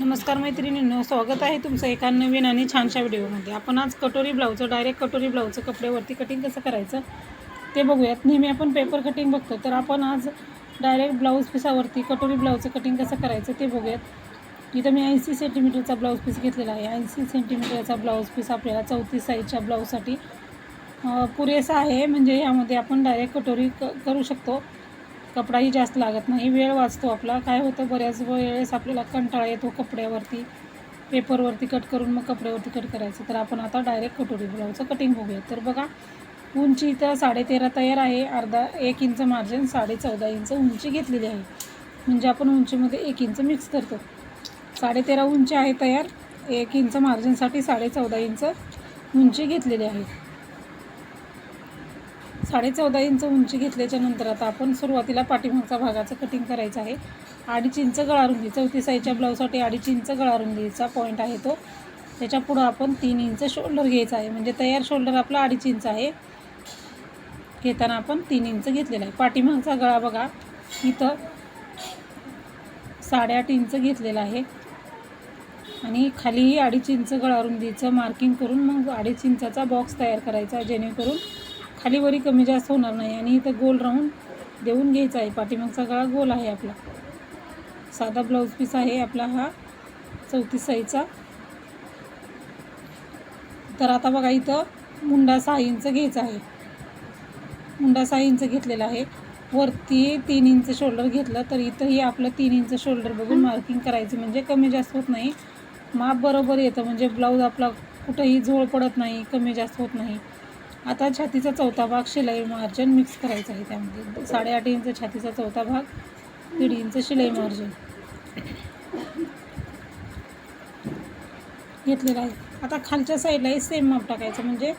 नमस्कार मैत्रिणींनो स्वागत आहे तुमचं एका नवीन आणि छानशा व्हिडिओमध्ये. आपण आज कटोरी ब्लाऊजचं डायरेक्ट कटोरी ब्लाऊजचं कपड्यावरती कटिंग कसं करायचं ते बघूयात. नेहमी आपण पेपर कटिंग बघतो तर आपण आज डायरेक्ट ब्लाऊज पिसावरती कटोरी ब्लाऊजचं कटिंग कसं करायचं ते बघूयात. इथं मी ऐंशी सेंटीमीटरचा ब्लाऊज पीस घेतलेला आहे. ऐंशी सेंटीमीटरचा ब्लाऊज पीस आपल्याला चौतीस साईजच्या ब्लाऊजसाठी पुरेसा आहे. म्हणजे यामध्ये आपण डायरेक्ट कटोरी क करू शकतो. कपडाही जास्त लागत नाही. वेळ वाचतो आपला. काय होतं बऱ्याच वेळेस आपल्याला कंटाळा येतो कपड्यावरती. पेपरवरती कट करून मग कपड्यावरती कट करायचं. तर आपण आता डायरेक्ट कटोरी ब्लाऊजचं कटिंग बघूया तर बघा उंची इथं साडेतेरा तयार आहे. अर्धा एक इंच मार्जिन साडे चौदा इंच उंची घेतलेली आहे. म्हणजे आपण उंचीमध्ये एक इंच मिक्स करतो. साडेतेरा उंची आहे तयार. एक इंच मार्जिनसाठी साडे चौदा इंच उंची घेतलेली आहे. साडेचौदा इंच उंची घेतल्याच्या नंतर आता आपण सुरुवातीला पाठीमागचा भागाचं कटिंग करायचं आहे. अडीच इंच गळा रुंदी चौतीस साईजच्या ब्लाऊजसाठी अडीच इंच गळा रुंदीचा पॉईंट आहे तो. त्याच्या पुढं आपण तीन इंच शोल्डर घ्यायचा आहे. म्हणजे तयार शोल्डर आपला अडीच इंच आहे. घेताना आपण तीन इंच घेतलेला आहे. पाठीमागचा गळा बघा. इथं साडेआठ इंच घेतलेला आहे. आणि खालीही अडीच इंच गळा रुंदीचं मार्किंग करून मग अडीच इंचाचा बॉक्स तयार करायचा जेणेकरून खाली वरी कमी जास्त होणार नाही आणि इथं गोल राहून देऊन घ्यायचा आहे. पाठीमागचा गळा गोल आहे आपला. साधा ब्लाऊज पीस आहे आपला हा चौतीस साईजचा. तर आता बघा इथं मुंडा सहा इंच घ्यायचा आहे. मुंडा सहा इंच घेतलेला आहे. वरती तीन इंच शोल्डर घेतलं तर इथंही आपलं तीन इंच शोल्डर बघून मार्किंग करायचं म्हणजे कमी जास्त होत नाही. माप बरोबर येतं. म्हणजे ब्लाऊज आपला कुठंही झोळ पडत नाही कमी जास्त होत नाही. आता छातीचा चौथा भाग शिलाई मार्जिन मिक्स करायचा आहे त्यामध्ये. साडेआठ इंच छातीचा चौथा भाग दीड इंच शिलाई मार्जिन घेतलेला आहे. आता खालच्या साईडलाही सेम माप टाकायचं म्हणजे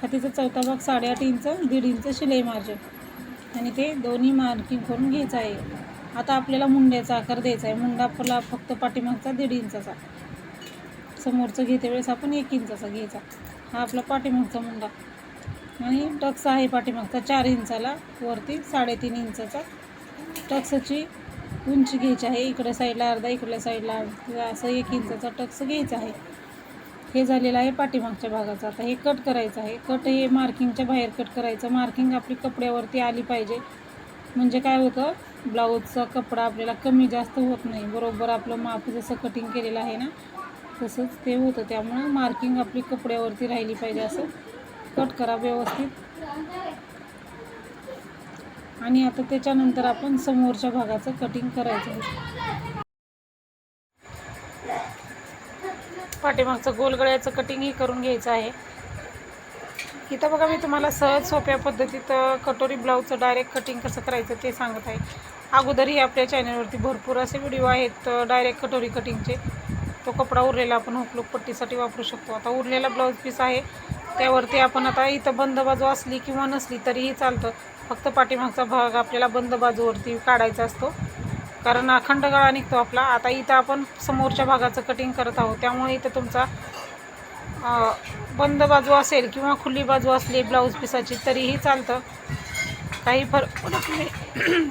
छातीचा चौथा भाग साडेआठ इंच दीड इंच शिलाई मार्जिन आणि ते दोन्ही मार्किंग करून घ्यायचं आहे. आता आपल्याला मुंड्याचा आकार द्यायचा आहे. मुंडा आपला फक्त पाठीमागचा दीड इंचाचा. समोरचं घेते वेळेस आपण एक इंचाचा घ्यायचा. हा आपला पाठीमागचा मुंडा. आणि टक्स आहे पाठीमागचा चार इंचाला वरती साडेतीन इंचाचा. टक्सची उंची घ्यायची आहे इकडे साईडला अर्धा इकडल्या साईडला अर्धा असं एक इंचाचा टक्स घ्यायचा आहे. हे झालेलं आहे पाठीमागच्या भागाचं. आता हे कट करायचं आहे. कट हे मार्किंगच्या बाहेर कट करायचं. मार्किंग आपली कपड्यावरती आली पाहिजे. म्हणजे काय होतं? ब्लाऊजचा कपडा आपल्याला कमी जास्त होत नाही. बरोबर आपलं माप जसं कटिंग केलेलं आहे ना तसंच ते होतं. त्यामुळं मार्किंग आपली कपड्यावरती राहिली पाहिजे असं. कट करा व्यवस्थित. आणि आता त्याच्यानंतर आपण समोरच्या भागाचं कटिंग करायचं. आहे पाठीमागचं गोलगळ्याचं कटिंगही करून घ्यायचं आहे. इथं बघा मी तुम्हाला सहज सोप्या पद्धतीत कटोरी ब्लाऊजचं डायरेक्ट कटिंग कसं करायचं ते सांगत आहे. अगोदरही आपल्या चॅनलवरती भरपूर असे व्हिडिओ आहेत डायरेक्ट कटोरी कटिंगचे तो कपडा उरलेला आपण हुकलूक पट्टीसाठी वापरू शकतो. आता उरलेला ब्लाऊज पीस आहे. त्यावरती आपण आता इथं बंद बाजू असली किंवा नसली तरीही चालतं. फक्त पाठीमागचा भाग आपल्याला बंद बाजूवरती काढायचा असतो. कारण अखंड गळा निघतो आपला. आता इथं आपण समोरच्या भागाचं कटिंग करत आहोत. त्यामुळे इथं तुमचा बंद बाजू असेल किंवा खुली बाजू असली ब्लाऊज पिसाची तरीही चालतं. काही फरक पडत नाही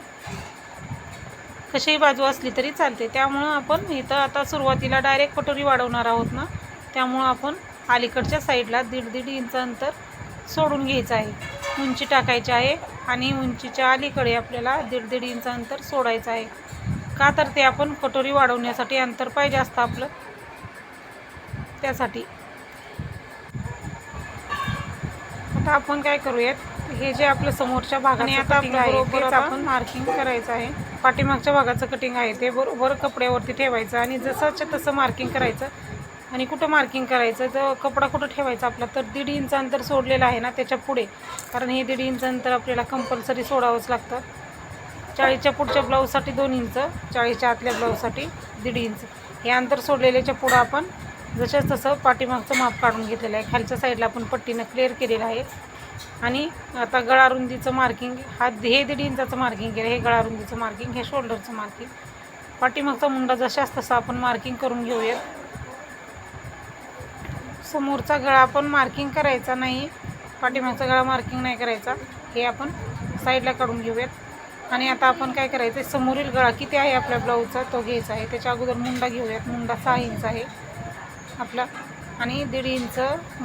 कशीही बाजू असली तरी चालते. त्यामुळं आपण इथं आता सुरुवातीला डायरेक्ट कटोरी वाढवणार आहोत ना. त्यामुळं आपण अलीकडच्या साईडला दीड दीड इंच अंतर सोडून घ्यायचं आहे. उंची टाकायची आहे आणि उंचीच्या अलीकडे आपल्याला दीड दीड इंच अंतर सोडायचं आहे. का तर ते आपण कटोरी वाढवण्यासाठी अंतर पाहिजे असतं आपलं. त्यासाठी. आता आपण काय करूयात? हे जे आपलं समोरच्या भागाने आता बरोबर आपण मार्किंग करायचं आहे. पाठीमागच्या भागाचं कटिंग आहे ते बरोबर कपड्यावरती ठेवायचं आणि जसंच्या तसं मार्किंग करायचं. आणि कुठं मार्किंग करायचं तर कपडा कुठं ठेवायचा आपला? तर दीड इंच अंतर सोडलेलं आहे ना त्याच्या पुढे. कारण हे दीड इंच अंतर आपल्याला कंपल्सरी सोडावंच लागतं. चाळीसच्या पुढच्या ब्लाऊजसाठी दोन इंच चाळीसच्या आतल्या ब्लाऊजसाठी दीड इंच. हे अंतर सोडलेल्याच्या पुढं आपण जसंच तसं पाठीमागचं माप काढून घेतलेलं आहे. खालच्या साईडला आपण पट्टीनं क्लिअर केलेलं आहे. आणि आता गळा रुंदीचं मार्किंग हा हे दीड इंचाचं मार्किंग केलं हे गळा रुंदीचं मार्किंग हे शोल्डरचं मार्किंग पाठीमागचा मुंडा जशाच तसा आपण मार्किंग करून घेऊयात. समोरचा गळा आपण मार्किंग करायचा नाही. पाठीमागचा गळा मार्किंग नाही करायचा. हे आपण साईडला काढून घेऊयात. आणि आता आपण काय करायचं आहे समोरील गळा किती आहे आपल्या ब्लाऊजचा तो घ्यायचा आहे. त्याच्या अगोदर मुंडा घेऊयात. मुंडा सहा इंच आहे. आपला. आणि दीड इंच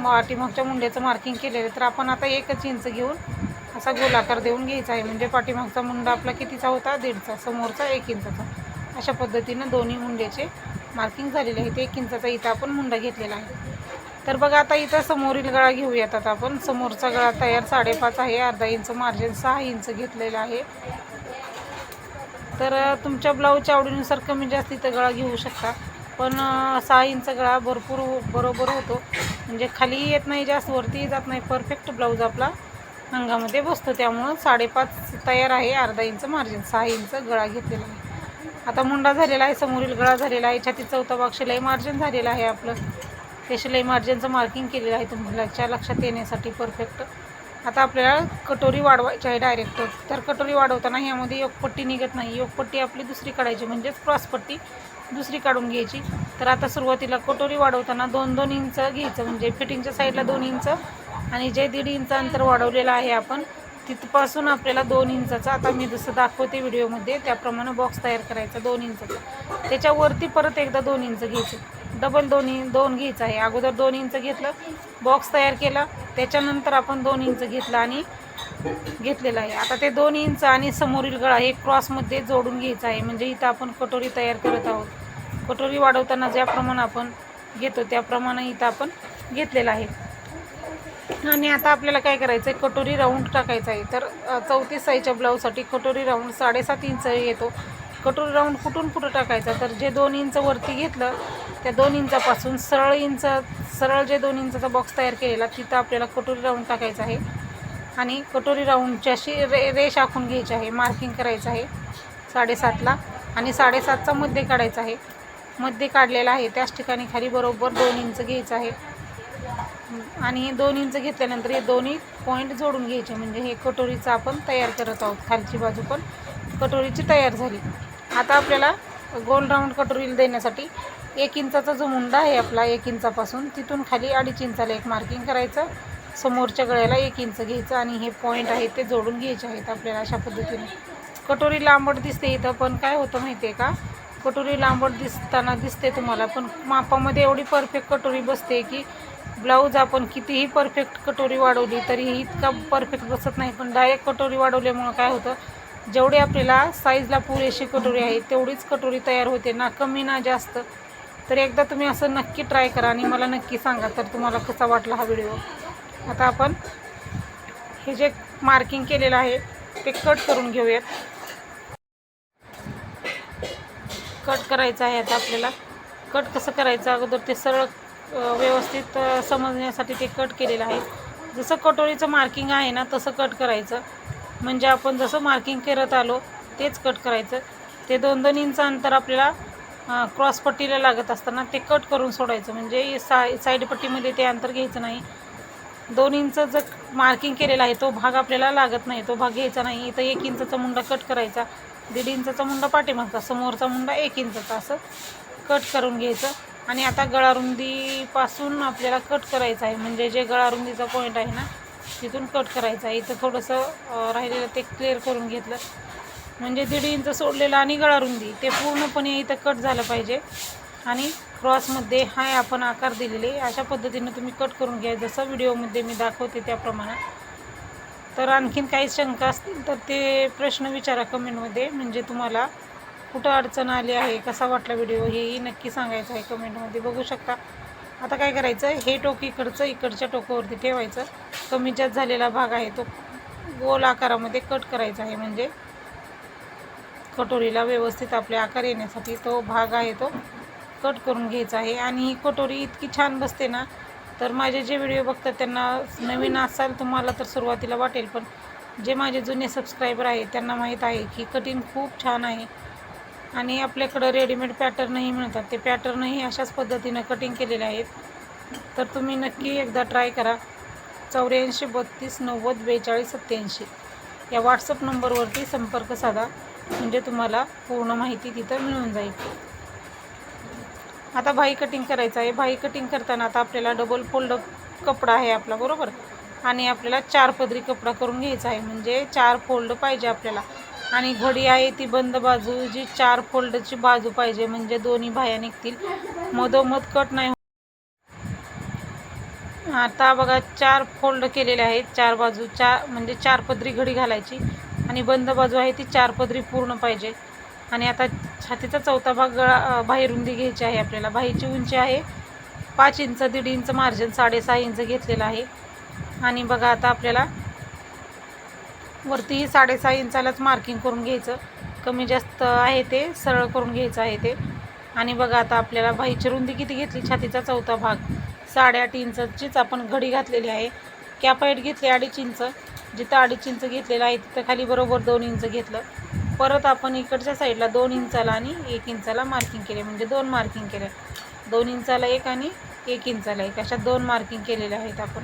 पाठीमागच्या मुंड्याचं मार्किंग केलेलं तर आपण आता एकच इंच घेऊन असा गोलाकार देऊन घ्यायचा आहे. म्हणजे पाठीमागचा मुंडा आपला कितीचा होता? दीडचा. समोरचा एक इंचाचा अशा पद्धतीनं दोन्ही मुंड्याचे मार्किंग झालेले आहेत एक इंचाचा इथं आपण मुंडा घेतलेला आहे. तर बघा आता इथं समोरील गळा घेऊयात आता आपण. समोरचा गळा तयार साडेपाच आहे अर्धा इंच मार्जिन सहा इंच घेतलेला आहे. तर तुमच्या ब्लाऊजच्या आवडीनुसार कमी जास्त इथं गळा घेऊ शकता. पण सहा इंच गळा भरपूर हो, बरोबर होतो. म्हणजे खाली येत नाही जास्त वरती जात नाही. परफेक्ट ब्लाऊज आपला अंगामध्ये बसतो. त्यामुळं साडेपाच तयार आहे अर्धा इंच मार्जिन सहा इंच गळा घेतलेला आहे. आता मुंडा झालेला आहे समोरील गळा झालेला आहे. छाती चौथा भाग शिलाई मार्जिन झालेलं आहे आपलं. स्पेशल शिलाई मार्किंग केलेलं आहे तुम्हाला. लक्षात येण्यासाठी परफेक्ट आता आपल्याला कटोरी वाढवायची आहे डायरेक्ट तर कटोरी वाढवताना ह्यामध्ये योगपट्टी निघत नाही. योगपट्टी आपली दुसरी काढायची म्हणजेच क्रॉसपट्टी दुसरी काढून घ्यायची. तर आता सुरुवातीला कटोरी वाढवताना दोन दोन इंच घ्यायचं. म्हणजे फिटिंगच्या साईडला दोन इंच आणि जे दीड इंच अंतर वाढवलेलं आहे आपण तिथपासून आपल्याला दोन इंचाचा आता मी जसं दाखवते व्हिडिओमध्ये त्याप्रमाणे बॉक्स तयार करायचा दोन इंचाचा त्याच्यावरती परत एकदा दोन इंच घ्यायचं. डबल दोन इंच दोन घ्यायचं आहे. अगोदर दोन इंच घेतलं बॉक्स तयार केला त्याच्यानंतर आपण दोन इंच घेतलं आणि घेतलेलं आहे. आता ते दोन इंच आणि समोरील गळा हे क्रॉसमध्ये जोडून घ्यायचं आहे. म्हणजे इथं आपण कटोरी तयार करत आहोत. कटोरी वाढवताना ज्याप्रमाणे आपण घेतो त्याप्रमाणे इथं आपण घेतलेलं आहे. आणि आता आपल्याला काय करायचं आहे? कटोरी राऊंड टाकायचं आहे. तर चौतीस साईजच्या ब्लाऊजसाठी कटोरी राऊंड साडेसात इंच येतो. कटोरी राऊंड कुठून कुठं टाकायचा. तर जे दोन इंच वरती घेतलं त्या दोन इंचापासून सरळ इंच सरळ जे दोन इंचाचा बॉक्स तयार केलेला तिथं आपल्याला कटोरी राऊंड टाकायचा आहे. आणि कटोरी राऊंडची अशी रे रेष आखून घ्यायची आहे. मार्किंग करायचं आहे साडेसातला. आणि साडेसातचा मध्ये काढायचा आहे. मध्ये काढलेला आहे. त्याच ठिकाणी खाली बरोबर दोन इंच घ्यायचं आहे. आणि दोन इंच घेतल्यानंतर हे दोन्ही पॉईंट जोडून घ्यायचे. म्हणजे हे कटोरीचं आपण तयार करत आहोत. खालची बाजू पण कटोरीची तयार झाली. आता आपल्याला गोल राऊंड कटोरीला देण्यासाठी एक इंचाचा जो मुंडा आहे आपला एक इंचापासून तिथून खाली अडीच इंचाला एक मार्किंग करायचं. समोरच्या गळ्याला एक इंच घ्यायचं आणि हे पॉईंट आहेत ते जोडून घ्यायचे आहेत आपल्याला अशा पद्धतीने. कटोरी लांबट दिसते इथं पण काय होतं माहिती आहे का? कटोरी लांबट दिसताना दिसते तुम्हाला पण मापामध्ये एवढी परफेक्ट कटोरी बसते की ब्लाऊज आपण कितीही परफेक्ट कटोरी वाढवली तरीही इतका परफेक्ट बसत नाही. पण डायरेक्ट कटोरी वाढवल्यामुळं काय होतं? जेवढी आपल्याला साईजला पुरेशी कटोरी आहे तेवढीच कटोरी तयार होते ना कमी ना जास्त. तर एकदा तुम्ही असं नक्की ट्राय करा आणि मला नक्की सांगा तर तुम्हाला कसा वाटला हा व्हिडिओ आता आपण हे जे मार्किंग केलेलं आहे ते कट करून घेऊयात. कट करायचं आहे आता आपल्याला. कट कसं करायचं? अगोदर ते सरळ व्यवस्थित समजण्यासाठी ते कट केलेलं आहे. जसं कटोरीचं मार्किंग आहे ना तसं कट करायचं. म्हणजे आपण जसं मार्किंग करत आलो तेच कट करायचं. ते दोन दोन इंच अंतर आपल्याला क्रॉस पट्टीला लागत असताना ते कट करून सोडायचं. म्हणजे साय साईड पट्टीमध्ये ते अंतर घ्यायचं नाही. दोन इंच जर मार्किंग केलेला आहे तो भाग आपल्याला लागत नाही. तो भाग घ्यायचा नाही. इथं एक इंचाचा मुंडा कट करायचा. दीड इंचाचा मुंडा पाठीमागचा. समोरचा मुंडा एक इंचाचा असं कट करून घ्यायचं. आणि आता गळारुंदीपासून आपल्याला कट करायचं आहे. म्हणजे जे गळारुंदीचा पॉईंट आहे ना तिथून कट करायचं. आहे इथं थोडंसं राहिलेलं ते क्लिअर करून घेतलं. म्हणजे दीड इंच सोडलेलं आणि गळारुंदी ते पूर्णपणे इथं कट झालं पाहिजे. आणि क्रॉसमध्ये हाय आपण आकार दिलेले. अशा पद्धतीनं तुम्ही कट करून घ्या. जसं व्हिडिओमध्ये मी दाखवते त्याप्रमाणे. तर आणखीन काही शंका असतील तर ते प्रश्न विचारा कमेंटमध्ये. म्हणजे तुम्हाला कुठं अडचण आली आहे कसा वाटला व्हिडिओ हेही नक्की सांगायचं आहे कमेंटमध्ये. बघू शकता. आता काय करायचं? हे टोक इकडचं इकडच्या टोकावरती ठेवायचं. कमी जास्त झालेला भाग आहे तो गोल आकारामध्ये कट करायचा आहे. म्हणजे कटोरीला व्यवस्थित आपले आकार येण्यासाठी तो भाग आहे तो कट करून घ्यायचा आहे. आणि ही कटोरी इतकी छान बसते ना तर माझे जे व्हिडिओ बघतात त्यांना नवीन असाल तुम्हाला तर सुरुवातीला वाटेल पण जे माझे जुने सबस्क्रायबर आहेत त्यांना माहीत आहे की कटिंग खूप छान आहे. आणि आपल्याकडं रेडीमेड पॅटर्नही मिळतात. ते पॅटर्नही अशाच पद्धतीनं कटिंग केलेले आहेत. तर तुम्ही नक्की एकदा ट्राय करा. चौऱ्याऐंशी बत्तीस नव्वद बेचाळीस सत्याऐंशी या व्हॉट्सअप नंबरवरती संपर्क साधा म्हणजे तुम्हाला पूर्ण माहिती तिथं मिळून जाईल. आता भाई कटिंग करायचं आहे. भाई कटिंग करताना आता आपल्याला डबल फोल्ड कपडा आहे आपला बरोबर? आणि आपल्याला चार पदरी कपडा करून घ्यायचा आहे. म्हणजे चार फोल्ड पाहिजे आपल्याला. आणि घडी आहे ती बंद बाजू जी चार फोल्डची बाजू पाहिजे. म्हणजे दोन्ही भाया निघतील. मधोमध कट नाही आता बघा चार फोल्ड केलेले आहेत. चार बाजू चार म्हणजे चार पदरी घडी घालायची. आणि बंद बाजू आहे ती चार पदरी पूर्ण पाहिजे. आणि आता छातीचा चौथा भाग गळा अं, रुंदी घ्यायची आहे आपल्याला. बाहीची उंची आहे. पाच इंच दीड इंच मार्जिन साडेसहा इंच घेतलेलं आहे. आणि बघा आता आपल्याला वरतीही साडेसहा इंचालाच मार्किंग करून घ्यायचं. कमी जास्त आहे ते सरळ करून घ्यायचं आहे ते. आणि बघा आता आपल्याला बाहीची रुंदी किती घेतली? छातीचा चौथा भाग. साडेआठ इंचचीच आपण घडी घातलेली आहे. कॅपाईट घेतली अडीच इंच. जिथं अडीच इंच घेतलेलं आहे तिथं खाली बरोबर दोन इंच घेतलं. परत आपण इकडच्या साईडला दोन इंचाला आणि एक इंचाला मार्किंग केले म्हणजे दोन मार्किंग केले. दोन इंचाला एक आणि एक इंचाला एक अशा दोन मार्किंग केलेल्या आहेत आपण.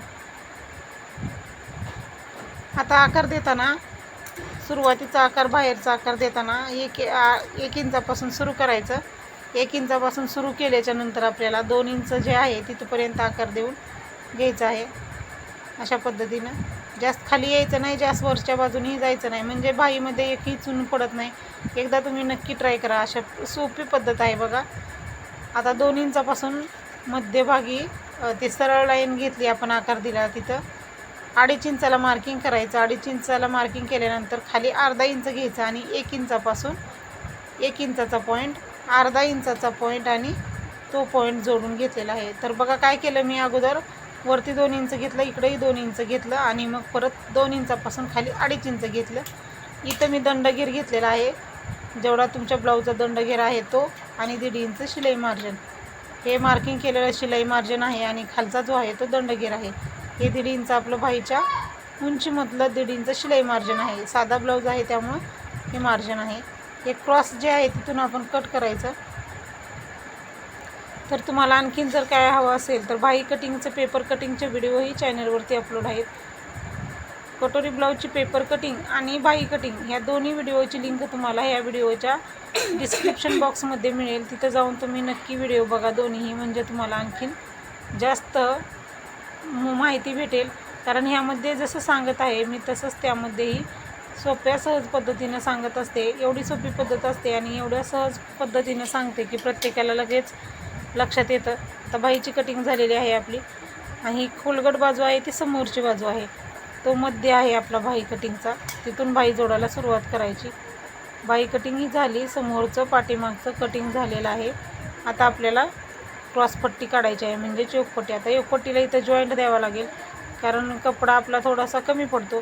आता आकार देताना सुरुवातीचा आकार बाहेरचा आकार देताना एक आ- एक इंचापासून सुरू करायचं. एक इंचापासून सुरू केल्याच्यानंतर आपल्याला दोन इंच जे आहे तिथपर्यंत आकार देऊन घ्यायचा आहे. अशा पद्धतीनं. जास्त खाली यायचं नाही जास्त वरच्या बाजूनेही जायचं नाही. म्हणजे बाईमध्ये एकही चून पडत नाही. एकदा तुम्ही नक्की ट्राय करा. अशा सोपी पद्धत आहे बघा. आता दोन इंचापासून मध्यभागी ती ते सरळ लाईन घेतली आपण आकार दिला तिथं. अडीच इंचाला मार्किंग करायचं. अडीच इंचाला मार्किंग केल्यानंतर खाली अर्धा इंच घ्यायचं आणि एक इंचापासून एक इंचाचा पॉईंट अर्धा इंचाचा पॉईंट आणि तो पॉईंट जोडून घेतलेला आहे. तर बघा काय केलं मी अगोदर. वरती दोन इंच घेतलं इकडेही दोन इंच घेतलं आणि मग परत दोन इंचापासून खाली अडीच इंच घेतलं. इथं मी दंडगीर घेतलेला आहे. जेवढा तुमच्या ब्लाऊजचा दंडगीर आहे तो आणि दीड इंच शिलाई मार्जिन हे मार्किंग केलेलं शिलाई मार्जिन आहे आणि खालचा जो आहे तो दंडगीर आहे. हे दीड इंच आपलं बाईच्या उंचीमधलं दीड इंच शिलाई मार्जिन आहे. साधा ब्लाऊज आहे त्यामुळं हे मार्जिन आहे. हे क्रॉस जे आहे तिथून आपण कट करायचं. तर तुम्हाला आणखीन जर काय हवं असेल तर बाही कटिंगचं पेपर कटिंगचे व्हिडिओही चॅनलवरती अपलोड आहेत. कटोरी ब्लाऊजची पेपर कटिंग आणि बाही कटिंग या दोन्ही व्हिडिओची लिंक तुम्हाला या व्हिडिओच्या डिस्क्रिप्शन बॉक्समध्ये मिळेल. तिथं जाऊन तुम्ही नक्की व्हिडिओ बघा दोन्हीही म्हणजे तुम्हाला आणखीन जास्त माहिती भेटेल. कारण ह्यामध्ये जसं सांगत आहे मी तसंच त्यामध्येही सोप्या सहज पद्धतीनं सांगत असते. एवढी सोपी पद्धत असते आणि एवढ्या सहज पद्धतीनं सांगते की प्रत्येकाला लगेच लक्षात येतं. आता बाईची कटिंग झालेली आहे आपली आणि ही खोलगट बाजू आहे ती समोरची बाजू आहे. तो मध्य आहे आपला बाई कटिंगचा तिथून बाई जोडायला सुरुवात करायची. बाई कटिंग ही झाली समोरचं पाठीमागचं कटिंग झालेलं आहे. आता आपल्याला क्रॉसपट्टी काढायची आहे म्हणजे चोकपट्टी. आता योगपट्टीला इथं जॉईंट द्यावा लागेल कारण कपडा आपला थोडासा कमी पडतो.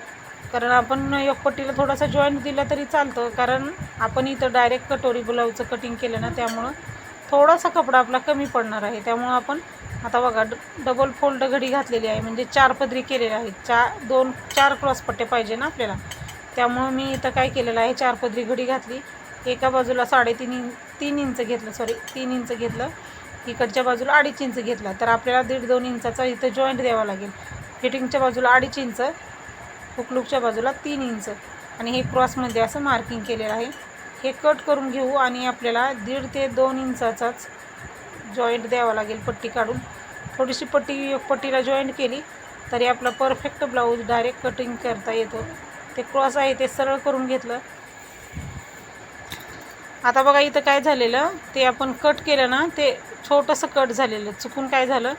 कारण आपण एकपट्टीला थोडासा जॉईंट दिला तरी चालतं. कारण आपण इथं डायरेक्ट कटोरी ब्लाऊजचं कटिंग केलं ना त्यामुळं थोडासा कपडा आपला कमी पडणार आहे. त्यामुळं आपण आता बघा ड डबल फोल्ड घडी घातलेली आहे. म्हणजे चार पदरी केलेल्या आहेत. चार दोन चार क्रॉस पट्टे पाहिजे ना आपल्याला. त्यामुळं मी इथं काय केलेलं आहे चार पदरी घडी घातली. एका बाजूला साडेतीन इंच तीन इंच घेतलं सॉरी तीन इंच घेतलं. इकडच्या बाजूला अडीच इंच घेतला. तर आपल्याला दीड दोन इंचाचा इथं जॉईंट द्यावा लागेल. फिटिंगच्या बाजूला अडीच इंच. हुकलूकच्या बाजूला तीन इंच. आणि हे क्रॉसमध्ये असं मार्किंग केलेलं आहे. हे कट करून घेऊ आणि आपल्याला दीड ते दोन इंचाचाच जॉईंट द्यावा लागेल पट्टी काढून. थोडीशी पट्टी पट्टीला जॉईंट केली तरी आपला परफेक्ट ब्लाऊज डायरेक्ट कटिंग करता येतो. ते क्रॉस आहे ते सरळ करून घेतलं. आता बघा इथं काय झालेलं? ते आपण कट केलं ना ते छोटंसं कट झालेलं. चुकून काय झालं?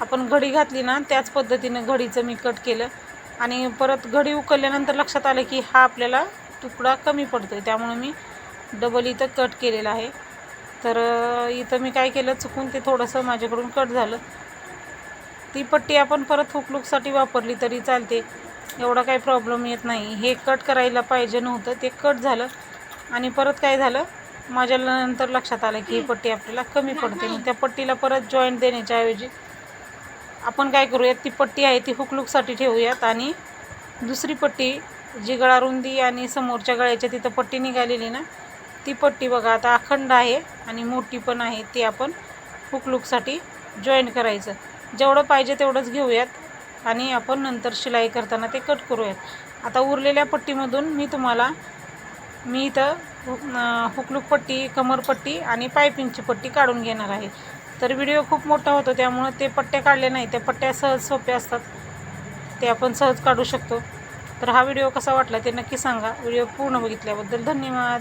आपण घडी घातली ना त्याच पद्धतीनं घडीचं मी कट केलं. आणि परत घडी उकलल्यानंतर लक्षात आलं की हा आपल्याला तुकडा कमी पडतो आहे त्यामुळं मी डबल इथं कट केलेला आहे. तर इथं मी काय केलं चुकून ते थोडंसं माझ्याकडून कट झालं. ती पट्टी आपण परत हुकलूकसाठी वापरली तरी चालते. एवढा काही प्रॉब्लेम येत नाही. हे कट करायला पाहिजे नव्हतं. ते कट झालं. आणि परत काय झालं माझ्या नंतर लक्षात आलं की ही पट्टी आपल्याला कमी पडते. मग त्या पट्टीला परत जॉईंट देण्याच्या ऐवजी आपण काय करूयात ती पट्टी आहे ती हुकलूकसाठी ठेवूयात आणि दुसरी पट्टी जी गळा रुंदी आणि समोरच्या गळ्याच्या तिथं पट्टी निघालेली ना ती पट्टी बघा आता अखंड आहे आणि मोठी पण आहे ती आपण हुकलुकसाठी जॉईन करायचं. जेवढं पाहिजे तेवढंच घेऊयात आणि आपण नंतर शिलाई करताना ते कट करूयात. आता उरलेल्या पट्टीमधून मी तुम्हाला मी इथं हुक हुकलूक पट्टी कमरपट्टी आणि पायपिंगची पट्टी काढून घेणार आहे. तर व्हिडिओ खूप मोठा होतो त्यामुळं ते पट्ट्या काढले नाही. त्या पट्ट्या सहज सोप्या असतात. ते आपण सहज काढू शकतो. तर हा व्हिडिओ कसा वाटला ते नक्की सांगा. व्हिडिओ पूर्ण बघितल्याबद्दल धन्यवाद.